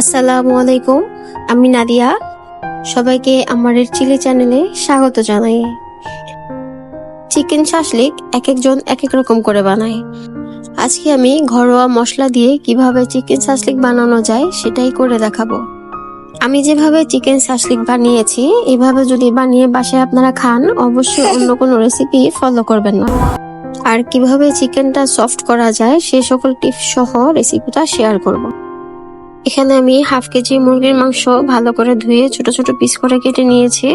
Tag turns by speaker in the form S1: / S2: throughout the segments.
S1: আসসালামু আলাইকুম, আমি নাদিয়া। সবাইকে আমার চিলি চ্যানেলে স্বাগত জানাই। চিকেন শাসলিক এক একজন এক এক রকম করে বানায়। আজকে আমি ঘরোয়া মশলা দিয়ে কীভাবে চিকেন শাসলিক বানানো যায় সেটাই করে দেখাবো। আমি যেভাবে চিকেন শাসলিক বানিয়েছি, এভাবে যদি বানিয়ে বাসায় আপনারা খান, অবশ্যই অন্য কোনো রেসিপি ফলো করবেন না। আর কীভাবে চিকেনটা সফট করা যায়, সে সকল টিপস সহ রেসিপিটা শেয়ার করব। এখানে আমি হাফ কেজি মুরগির মাংস ভালো করে ধুয়ে ছোট ছোট পিস করে কেটে নিয়েছি।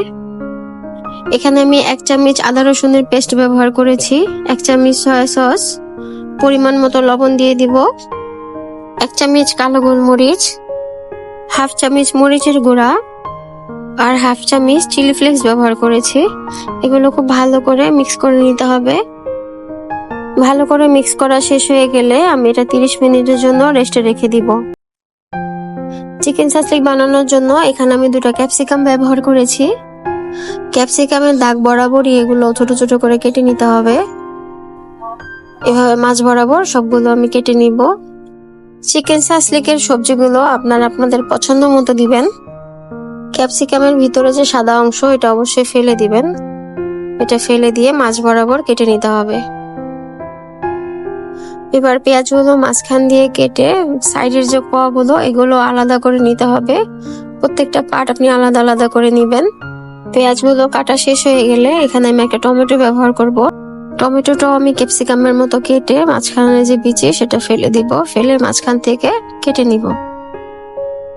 S1: এখানে আমি এক চামচ আদা রসুনের পেস্ট ব্যবহার করেছি। এক চামচ সয়া সস পরিমাণ মতো লবণ দিয়ে দিব। এক চামচ কালো গোলমরিচ, হাফ চামচ মরিচের গুঁড়া আর হাফ চামচ চিলি ফ্লেক্স ব্যবহার করেছি। এগুলো খুব ভালো করে মিক্স করে নিতে হবে। ভালো করে মিক্স করা শেষ হয়ে গেলে আমি এটা তিরিশ মিনিটের জন্য রেস্টে রেখে দিব। চিকেন সাসলিক বানানোর জন্য এখানে আমি দুটো ক্যাপসিকাম ব্যবহার করেছি। ক্যাপসিকামের দাগ বরাবরই এগুলো ছোট ছোট করে কেটে নিতে হবে। এভাবে মাছ বরাবর সবগুলো আমি কেটে নিব। চিকেন সাসলিকের সবজিগুলো আপনারা আপনাদের পছন্দ মতো দিবেন। ক্যাপসিকামের ভিতরে যে সাদা অংশ, এটা অবশ্যই ফেলে দিবেন। এটা ফেলে দিয়ে মাছ বরাবর কেটে নিতে হবে। এবার পেঁয়াজগুলো মাঝখান দিয়ে কেটে সাইডের যে কোয়াগুলো, এগুলো আলাদা করে নিতে হবে। প্রত্যেকটা পার্ট আপনি আলাদা আলাদা করে নিবেন। পেঁয়াজগুলো কাটা শেষ হয়ে গেলে এখানে আমি একটা টমেটো ব্যবহার করব। টমেটোটাও আমি ক্যাপসিকামের মতো কেটে মাঝখানে যে বিচি, সেটা ফেলে দিব। ফেলে মাঝখান থেকে কেটে নিব।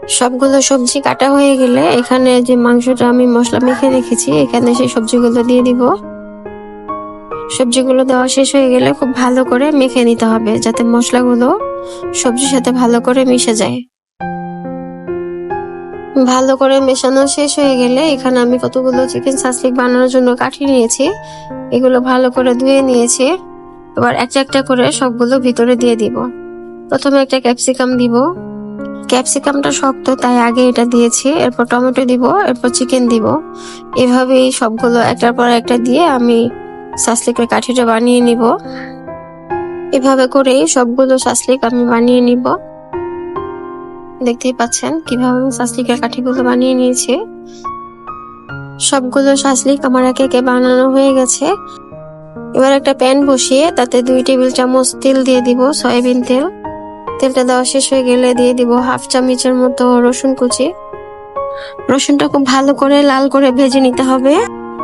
S1: সবগুলো সবজি কাটা হয়ে গেলে এখানে যে মাংসটা আমি মশলা মেখে রেখেছি, এখানে সেই সবজিগুলো দিয়ে দিব। সবজিগুলো দেওয়া শেষ হয়ে গেলে খুব ভালো করে মেখে নিতে হবে, যাতে মশলাগুলো সবজির সাথে ভালো করে মিশে যায়। ভালো করে মেশানো শেষ হয়ে গেলে এখানে আমি কতগুলো চিকেন সাসলিক বানানোর জন্য কাঠি নিয়েছি, এগুলো ভালো করে ধুয়ে নিয়েছি। এবার একটা একটা করে সবগুলো ভিতরে দিয়ে দিব। প্রথমে একটা ক্যাপসিকাম দিব। ক্যাপসিকামটা শক্ত, তাই আগে এটা দিয়েছি, এরপর টমেটো দিব, এরপর চিকেন দিব। এভাবেই সবগুলো একটার পর একটা দিয়ে আমি সাসলিকের কাঠিটা বানিয়ে নিব। এভাবে করেই সবগুলো সাসলিক আমি বানিয়ে নিব। দেখতেই পাচ্ছেন কীভাবে আমি সাসলিকের কাঠিগুলো বানিয়ে নিয়েছি। সবগুলো সাসলিক আমার একে একে বানানো হয়ে গেছে। এবার একটা প্যান বসিয়ে তাতে দুই টেবিল চামচ তেল দিয়ে দিব, সয়াবিন তেল। তেলটা দেওয়া শেষ হয়ে গেলে দিয়ে দিব হাফ চামচের মতো রসুন কুচি। রসুনটা খুব ভালো করে লাল করে ভেজে নিতে হবে।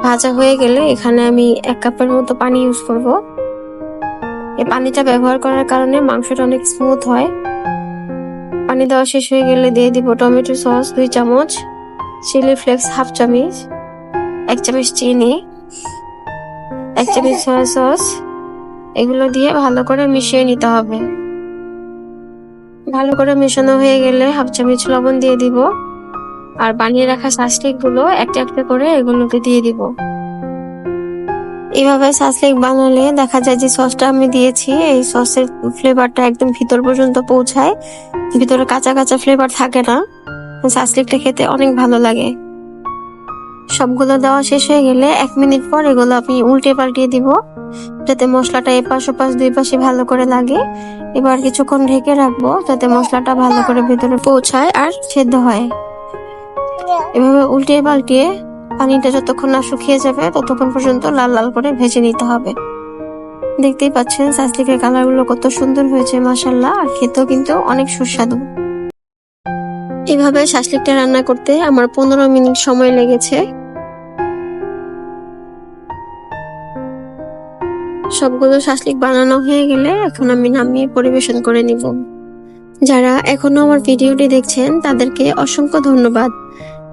S1: ভাজা হয়ে গেলে এখানে আমি এক কাপের মতো পানি ইউজ করব। এই পানিটা ব্যবহার করার কারণে মাংসটা অনেক স্মুথ হয়। পানি দেওয়া শেষ হয়ে গেলে দিয়ে দিব টমেটো সস দুই চামচ চিলি ফ্লেক্স হাফ চামচ, এক চামচ চিনি, এক চামচ সয়া সস এগুলো দিয়ে ভালো করে মিশিয়ে নিতে হবে। ভালো করে মেশানো হয়ে গেলে হাফ চামচ লবণ দিয়ে দিব। আর বানিয়ে রাখা সাসলিকগুলো একটা একটা করে এগুলোকে দিয়ে দিব। এভাবে সাসলিক বানালে দেখা যায় যে সসটা আমি দিয়েছি, এই সসের ফ্লেভারটা একদম ভিতর পর্যন্ত পৌঁছায়। ভিতরে কাঁচা কাঁচা ফ্লেভার থাকে না। সাসলিকটা খেতে অনেক ভালো লাগে। সবগুলো দেওয়া শেষ হয়ে গেলে এক মিনিট পর এগুলো আমি উল্টে পাল্টিয়ে দিব, যাতে মশলাটা এপাশ ওপাশ দুই পাশে ভালো করে লাগে। এবার কিছুক্ষণ ঢেকে রাখব, যাতে মশলাটা ভালো করে ভিতরে পৌঁছায় আর সেদ্ধ হয়। এভাবে উল্টিয়ে পাল্টিয়ে পানিটা যতক্ষণ না শুকিয়ে যাবে, ততক্ষণ পর্যন্ত লাল লাল করে ভেজে নিতে হবে। দেখতেই পাচ্ছেন সাসলিকের কালারগুলো কত সুন্দর হয়েছে মাসাল্লাহ আর খেতেও কিন্তু অনেক সুস্বাদু। এভাবে শাসলিকটা রান্না করতে আমার পনেরো মিনিট সময় লেগেছে। সবগুলো শাসলিক বানানো হয়ে গেলে এখন আমি নামিয়ে পরিবেশন করে নিব। যারা এখনও আমার ভিডিওটি দেখছেন, তাদেরকে অসংখ্য ধন্যবাদ।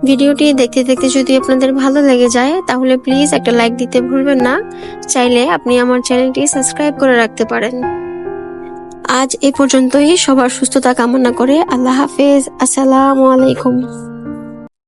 S1: ভিডিওটি দেখতে দেখতে যদি আপনাদের ভালো লেগে যায়, তাহলে প্লিজ একটা লাইক দিতে ভুলবেন না। চাইলে আপনি আমার চ্যানেলটি সাবস্ক্রাইব করে রাখতে পারেন। আজ এ পর্যন্তই। সবার সুস্থতা কামনা করে আল্লাহ হাফেজ। আসসালামু আলাইকুম।